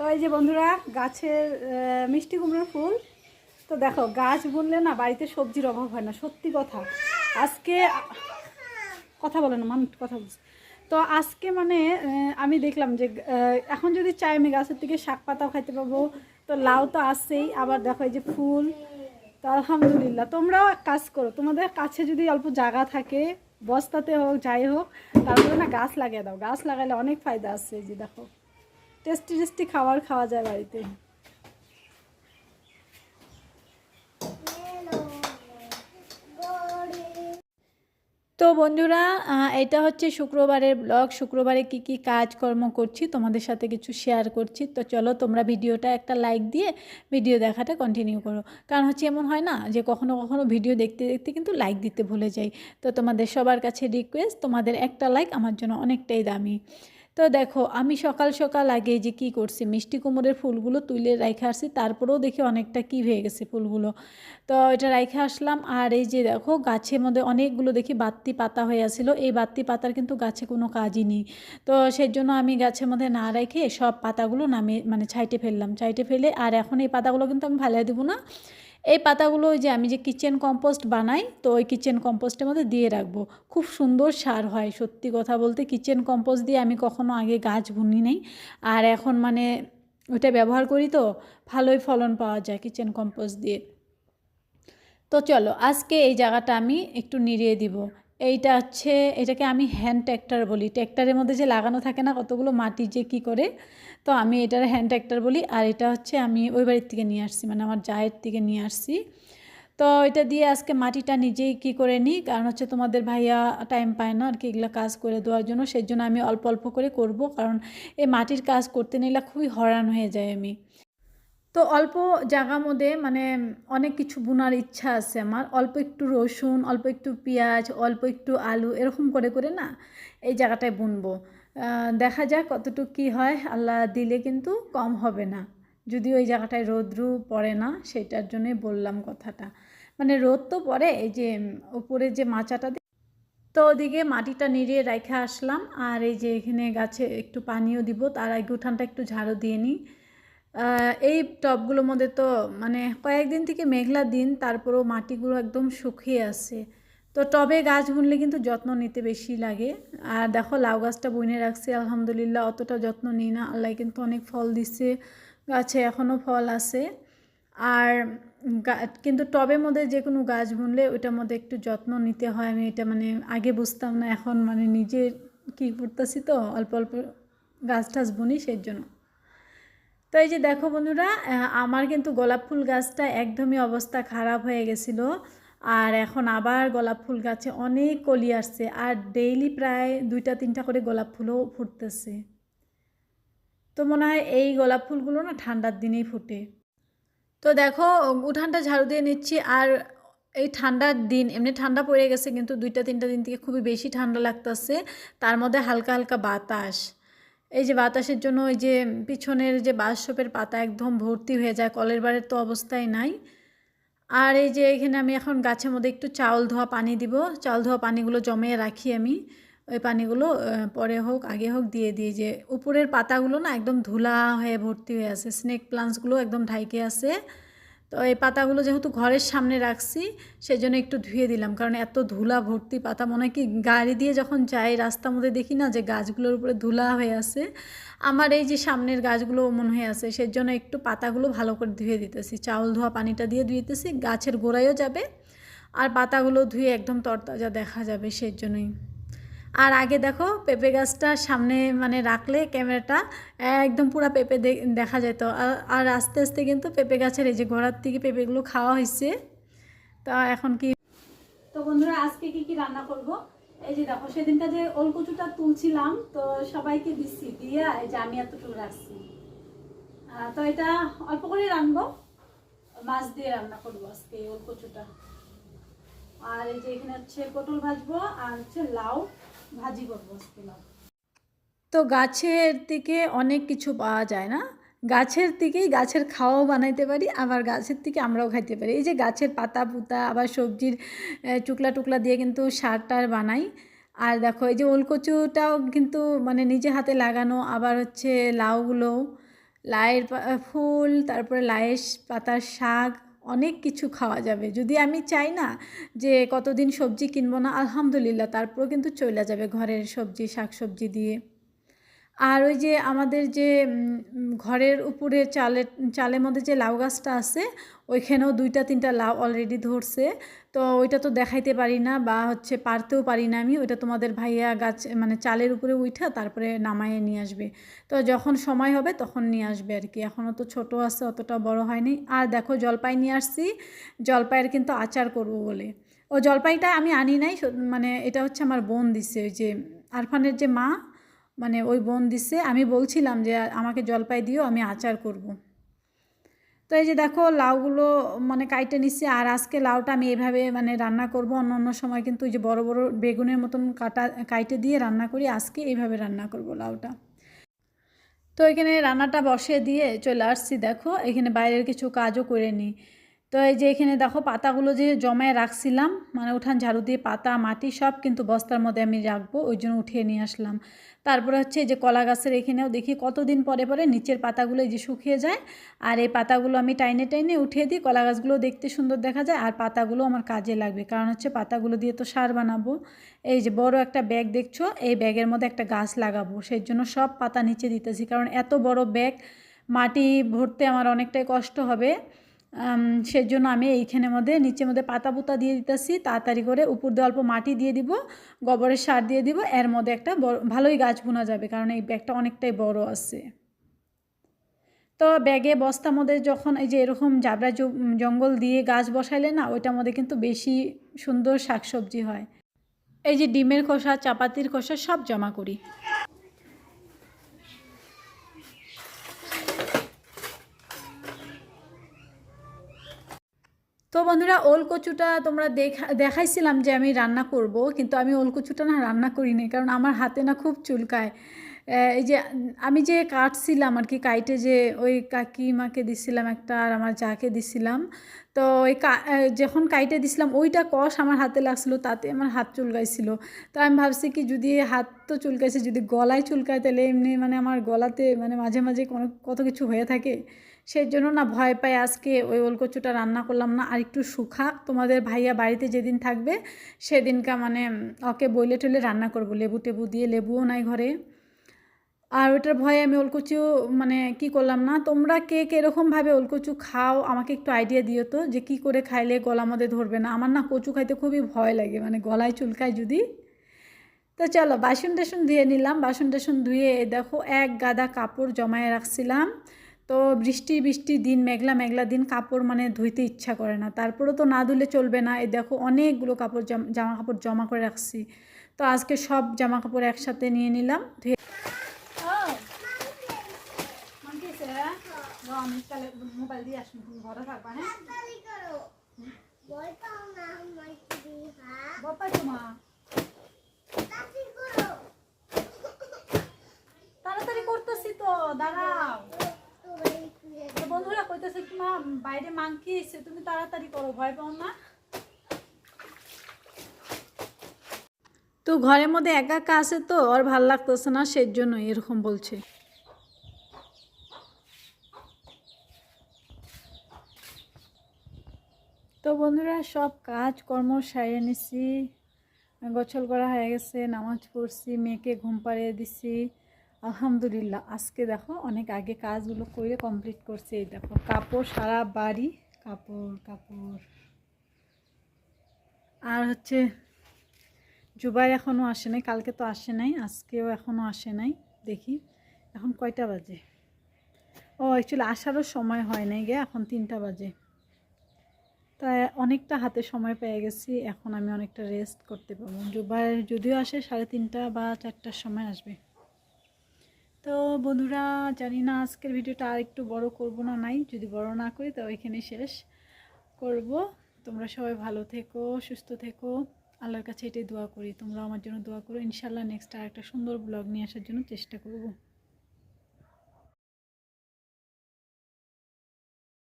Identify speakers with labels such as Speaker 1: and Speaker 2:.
Speaker 1: তো এই যে বন্ধুরা, গাছের মিষ্টি কুমড়োর ফুল। তো দেখো, গাছ বললে না, বাড়িতে সবজির অভাব হয় না, সত্যি কথা। আজকে, কথা বলে না মানুষ কথা বলছে। তো আজকে মানে আমি দেখলাম যে এখন যদি চাই আমি গাছের থেকে শাক পাতাও খাইতে পাবো তো লাউ তো আসছেই আবার দেখো এই যে ফুল। তো আলহামদুলিল্লাহ, তোমরাও এক কাজ করো, তোমাদের কাছে যদি অল্প জায়গা থাকে, বস্তাতে হোক, যাই হোক তারপরে না গাছ লাগিয়ে দাও। গাছ লাগালে অনেক ফায়দা আছে যে দেখো। টেস্টি টেস্টি খাবার খাওয়া যায় বাড়িতে। তো বন্ধুরা এটা হচ্ছে শুক্রবারের ব্লগ। শুক্রবারে কি কি কাজকর্ম করছি তোমাদের সাথে কিছু শেয়ার করছি। তো চলো তোমরা ভিডিওটা একটা লাইক দিয়ে ভিডিও দেখাটা কন্টিনিউ করো। কারণ হচ্ছে এমন হয় না যে কখনো কখনো ভিডিও দেখতে দেখতে কিন্তু লাইক দিতে ভুলে যাই। তো তোমাদের সবার কাছে রিকোয়েস্ট তোমাদের একটা লাইক আমার জন্য অনেকটাই দামি। তো দেখো, আমি সকাল সকাল আগে যে কি করছি, মিষ্টি কুমড়ের ফুলগুলো তুলে রাইখে আসছি, তারপরেও দেখি অনেকটা কি হয়ে গেছে ফুলগুলো। তো এটা রাইখে আসলাম, আর এই যে দেখো, গাছের মধ্যে অনেকগুলো দেখি বাত্তি পাতা হয়ে আছিল এই বাত্তি পাতার কিন্তু গাছে কোনো কাজই নেই। তো সেই জন্য আমি গাছের মধ্যে না রেখে সব পাতাগুলো নামিয়ে মানে ছাইটে ফেললাম, ছাইটে ফেলে, আর এখন এই পাতাগুলো কিন্তু আমি ফেলে দেবো না। এই পাতাগুলো ওই যে আমি যে কিচেন কম্পোস্ট বানাই, তো ওই কিচেন কম্পোস্টের মধ্যে দিয়ে রাখব। খুব সুন্দর সার হয়, সত্যি কথা বলতে। কিচেন কম্পোস্ট দিয়ে আমি কখনো আগে গাছ বুনি নেই। আর এখন মানে ওটা ব্যবহার করি তো, ভালোই ফলন পাওয়া যায় কিচেন কম্পোস্ট দিয়ে। তো চলো, আজকে এই জায়গাটা আমি একটু নিড়িয়ে দিব। এইটা হচ্ছে, এটাকে আমি হ্যান্ড ট্র্যাক্টর বলি। ট্র্যাক্টরের মধ্যে যে লাগানো থাকে না, কতগুলো মাটি যে কি করে, তো আমি এটার হ্যান্ড ট্র্যাক্টর বলি। আর এটা হচ্ছে আমি ওই বাড়ির থেকে নিয়ে আসছি মানে আমার জায়ের থেকে নিয়ে আসছি। তো এটা দিয়ে আজকে মাটিটা নিজেই কি করে নিই? কারণ হচ্ছে তোমাদের ভাইয়া টাইম পায় না আর কি এগুলো কাজ করে দেওয়ার জন্য সেই জন্য আমি অল্প অল্প করে করব। কারণ এই মাটির কাজ করতে নিলে খুবই হরান হয়ে যায় আমি। তো অল্প জায়গার মধ্যে মানে অনেক কিছু বোনার ইচ্ছা আছে আমার। অল্প একটু রসুন, অল্প একটু পেঁয়াজ, অল্প একটু আলু এরকম করে করে না এই জায়গাটায় বুনবো। দেখা যাক কতটুকু কী হয়। আল্লাহ দিলে কিন্তু কম হবে না। যদিও এই জায়গাটায় রোদ্রু পড়ে না, সেটার জন্যই বললাম কথাটা। মানে রোদ তো পড়ে, এই যে উপরে যে মাচাটা তো ওদিকে মাটিটা নিড়িয়ে রেখে আসলাম। আর এই যে এখানে গাছে একটু পানিও দিব, তার আগে উঠানটা একটু ঝাড়ু দিয়ে নিই। এই টবগুলোর মধ্যে তো মানে কয়েকদিন থেকে মেঘলা দিন, তারপরেও মাটিগুলো একদম শুকিয়ে আছে। তো টবে গাছ বুনলে কিন্তু যত্ন নিতে বেশি লাগে। আর দেখো, লাউ গাছটা বুনে রাখছি, আলহামদুলিল্লাহ অতটা যত্ন নিই না। আল্লাহ কিন্তু অনেক ফল দিচ্ছে গাছে এখনও ফল আছে। আর কিন্তু টবের মধ্যে যে কোনো গাছ বুনলে ওইটার মধ্যে একটু যত্ন নিতে হয়। আমি এটা মানে আগে বুঝতাম না, এখন মানে নিজে কী করতেছি তো, অল্প অল্প গাছ টাছ বুনি, সেই জন্য। তো এই যে দেখো বন্ধুরা আমার কিন্তু গোলাপ ফুল গাছটা একদমই অবস্থা খারাপ হয়ে গেছিল। আর এখন আবার গোলাপ ফুল গাছে অনেক কলি আসছে আর ডেইলি প্রায় দুইটা, তিনটা করে গোলাপ ফুলও ফুটতেছে। তো মনে হয় এই গোলাপ ফুলগুলো না ঠান্ডার দিনেই ফুটে। তো দেখো, উঠানটা ঝাড়ু দিয়ে নিচ্ছি আর এই ঠান্ডার দিন, এমনি ঠান্ডা পড়ে গেছে কিন্তু দুইটা, তিনটা দিন থেকে খুবই বেশি ঠান্ডা লাগতেছে। তার মধ্যে হালকা হালকা বাতাস। এই যে বাতাসের জন্য ওই যে পিছনের যে বাঁশশপের পাতা একদম ভর্তি হয়ে যায়, কলের বারের তো অবস্থাই নাই। আর এই যে এখানে আমি এখন গাছের মধ্যে একটু চাউল ধোয়া পানি দিব। চাউল ধোয়া পানিগুলো জমিয়ে রাখি আমি। ওই পানিগুলো পরে হোক, আগে হোক দিয়ে দিই। যে উপরের পাতাগুলো না একদম ধুলা হয়ে ভর্তি হয়ে আছে। স্নেক প্লান্টসগুলো একদম ঢাইকে আছে। তো এই পাতাগুলো যেহেতু ঘরের সামনে রাখছি সেই জন্য একটু ধুয়ে দিলাম। কারণ এত ধুলা ভর্তি পাতা, মনে কি গাড়ি দিয়ে যখন যাই, রাস্তার মধ্যে দেখি না যে গাছগুলোর উপরে ধুলা হয়ে আছে। আমার এই যে সামনের গাছগুলো মনে হয়ে আছে সেই জন্য একটু পাতাগুলো ভালো করে ধুয়ে দিতেছি। চাউল ধোয়া পানিটা দিয়ে ধুয়েতেছি গাছের গোড়ায়ও যাবে, আর পাতাগুলো ধুয়ে একদম তরতাজা দেখা যাবে সেই জন্যই আর আগে দেখো পেঁপে গাছটা সামনে মানে রাখলে ক্যামেরাটা, একদম পুরো পেঁপে দেখা যেত। আর- আস্তে আস্তে কিন্তু পেঁপে গাছের এই যে গোড়ার থেকে পেঁপেগুলো খাওয়া হয়েছে। তা এখন কি তো বন্ধুরা, আজকে কি কি রান্না করব? এই যে দেখো সেদিনটা যে ওলকচুটা তুলছিলাম, তো সবাইকে দিচ্ছি দিয়ে এই যে আমি এতটুকু রাখছি। তো এটা অল্প করে রাখব মাছ দিয়ে রান্না করব আজকে ওলকচুটা। আর এই যে এখানে হচ্ছে পটল ভাজবো, আর হচ্ছে লাউ। ভাজি করব তো গাছের থেকে অনেক কিছু পাওয়া যায় না? গাছের থেকেই গাছের খাওয়াও বানাইতে পারি, আবার গাছের থেকে আমরাও খাইতে পারি। এই যে গাছের পাতা পুতা, আবার সবজির টুকলা টুকলা দিয়ে কিন্তু সার টার বানাই। আর দেখো, এই যে ওলকচুটাও কিন্তু মানে নিজে হাতে লাগানো, আবার হচ্ছে লাউগুলো, লাইয়ের পা- ফুল, তারপরে লাইয়ের পাতার শাক অনেক কিছু খাওয়া যাবে। যদি আমি চাই না যে কতদিন সবজি কিনবো না, আলহামদুলিল্লাহ, তারপরেও কিন্তু চলে যাবে ঘরের সবজি শাক সবজি দিয়ে। আর ওই যে আমাদের যে ঘরের উপরে চালের চালের মধ্যে যে লাউ গাছটা আছে, ওইখানেও দুইটা তিনটা লাউ অলরেডি ধরছে। তো ওইটা তো দেখাইতে পারি না বা হচ্ছে পারতেও পারি না আমি। ওইটা তোমাদের ভাইয়া গাছ মানে চালের উপরে উঠা তারপরে নামাইয়ে নিয়ে আসবে। তো যখন সময় হবে তখন নিয়ে আসবে আর কি। এখনও তো ছোট আছে, অতটা বড় হয়নি। আর দেখো জলপাই নিয়ে আসছি। জলপাইয়ের কিন্তু আচার করব বলে। ও জলপাইটা আমি আনি নাই মানে এটা হচ্ছে আমার বোন দিছে, ওই যে আরফানের যে মা মানে ওই বোন দিছে, আমি বলছিলাম যে, আমাকে জলপাই দিও, আমি আচার করব। তো এই যে দেখো, লাউগুলো মানে কাইটে নিচ্ছি আর আজকে লাউটা আমি এইভাবে মানে রান্না করব। অন্য অন্য সময় কিন্তু ওই যে বড় বড় বেগুনের মতন কাটা, কাইটে দিয়ে রান্না করি, আজকে এইভাবে রান্না করব লাউটা। তো এখানে রান্নাটা বসে দিয়ে চলে আসছি, দেখো। এখানে বাইরের কিছু কাজও করে নিই। তো এই যে এখানে দেখো পাতাগুলো যে জমায় রাখছিলাম মানে উঠান ঝাড়ু দিয়ে পাতা, মাটি সব কিন্তু বস্তার মধ্যে আমি রাখব, ওই জন্য উঠিয়ে নিয়ে আসলাম। তারপরে হচ্ছে যে কলা গাছের এখানেও দেখি কতদিন পরে পরে নিচের পাতাগুলো এই যে শুকিয়ে যায়, আর এই পাতাগুলো আমি টাইনে টাইনে উঠিয়ে দিই, কলা গাছগুলো দেখতে সুন্দর দেখা যায়, আর পাতাগুলো আমার কাজে লাগবে, কারণ হচ্ছে পাতাগুলো দিয়ে তো সার বানাবো। এই যে বড় একটা ব্যাগ দেখছ, এই ব্যাগের মধ্যে একটা গাছ লাগাবো, সেই জন্য সব পাতা নিচে দিতেছি, কারণ এত বড় ব্যাগ, মাটি ভরতে আমার অনেকটাই কষ্ট হবে। সেই জন্য আমি এইখানের মধ্যে নিচের মধ্যে পাতা পুতা দিয়ে দিতেছি, তাড়াতাড়ি করে উপর দিয়ে অল্প মাটি দিয়ে দিব, গোবরের সার দিয়ে দিব, এর মধ্যে একটা ভালোই গাছ বোনা যাবে, কারণ এই ব্যাগটা অনেকটাই বড় আছে। তো ব্যাগে বস্তার মধ্যে যখন এই যে এরকম জাবরা জঙ্গল দিয়ে গাছ বসাইলে না, ওইটার মধ্যে কিন্তু বেশি সুন্দর শাকসবজি হয়। এই যে ডিমের খোসা, চাপাতির খোসা সব জমা করি। তো বন্ধুরা, ওল কচুটা তোমরা দেখা, দেখাইছিলাম যে আমি রান্না করব, কিন্তু আমি ওল কচুটা না রান্না করিনি, কারণ আমার হাতে না খুব চুলকায়। এই যে, আমি যে কাটছিলাম আর কি, কাইটে যে ওই কাকিমাকে দিছিলাম একটা আর আমার যাকে দিছিলাম, তো ওই যখন কাইটে দিছিলাম, ওইটা কষ আমার হাতে লাগছিল, তাতে আমার হাত চুলকাইছিল। তো আমি ভাবছি কি, যদি হাত তো চুলকাইছে, যদি গলায় চুলকায়, তাহলে এমনি মানে আমার গলাতে মানে মাঝে মাঝে কোনো কত কিছু হয়ে থাকে। সেই জন্য না ভয় পাই আজকে ওই ওলকচুটা রান্না করলাম না। আর একটু শুকাক। তোমাদের ভাইয়া বাড়িতে যেদিন থাকবে, সেদিনকা মানে ওকে বইলে টলে রান্না করব। লেবু টেবু দিয়ে লেবুও নাই ঘরে। আর ওটার ভয়ে আমি ওলকচু মানে কি করলাম না, তোমরা কে কীরকমভাবে ওলকচু খাও আমাকে একটু আইডিয়া দিও তো, যে কি করে খাইলে গলা মধ্যে ধরবে না। আমার না কচু খাইতে খুবই ভয় লাগে মানে গলায় চুলকায় যদি। তো চলো বাসন টাসন ধুয়ে নিলাম। বাসন টাসন ধুয়ে দেখো, এক গাদা কাপড় জমায়ে রাখছিলাম। তো বৃষ্টি বৃষ্টি দিন মেঘলা মেঘলা দিন কাপড় মানে ধুইতে ইচ্ছা করে না। তারপরেও তো না ধুলে চলবে না। এই দেখো অনেকগুলো কাপড় জাম- জামা কাপড় জমা করে রাখছি। তো আজকে সব জামা কাপড় একসাথে নিয়ে নিলাম। ধুয়ে মোবাইল দিয়ে আসুন ঘরে থাকবা হ্যাঁ
Speaker 2: তাড়াতাড়ি
Speaker 1: তোমা করতেছি তো দাঁড়াও। তো বন্ধুরা কইতেছে কি, মা, বাইরে মাংকি এসে তুমি তাড়াতাড়ি করো, ভয় পাও না। তো ঘরের মধ্যে একা একা আছে তো, আর ভালো লাগতেছে না সেই জন্য এরকম বলছে। তো বন্ধুরা, সব কাজ কর্ম সারিয়ে নিছি গোছল করা হয়ে গেছে, নামাজ পড়ছি, মেয়েকে ঘুম পাড়িয়ে দিছি। আলহামদুলিল্লাহ, আজকে দেখো অনেক আগে কাজগুলো করে কমপ্লিট করছি, এই দেখো। কাপড়, সারা বাড়ি, কাপড় কাপড়। আর হচ্ছে, জুবাই এখনও আসে নাই, কালকে তো আসে নাই, আজকেও এখনও আসে নাই, দেখি। এখন কয়টা বাজে? ও অ্যাকচুয়ালি আসারও সময় হয় নাই গে, এখন তিনটা বাজে। তাই অনেকটা হাতে সময় পেয়ে গেছি, এখন আমি অনেকটা রেস্ট করতে পারব। জুবাই যদিও আসে, সাড়ে তিনটা বা চারটার সময় আসবে। তো বন্ধুরা, জানি না আজকের ভিডিওটা আর একটু বড় করব না, নাই। যদি বড় না করি, তো এখানে শেষ করব। তোমরা সবাই ভালো থেকো, সুস্থ থেকো। আল্লাহর কাছে এটাই দোয়া করি। তোমরা আমার জন্য দোয়া করো। ইনশাল্লাহ নেক্সট আর একটা সুন্দর ব্লগ নিয়ে আসার জন্য চেষ্টা করব।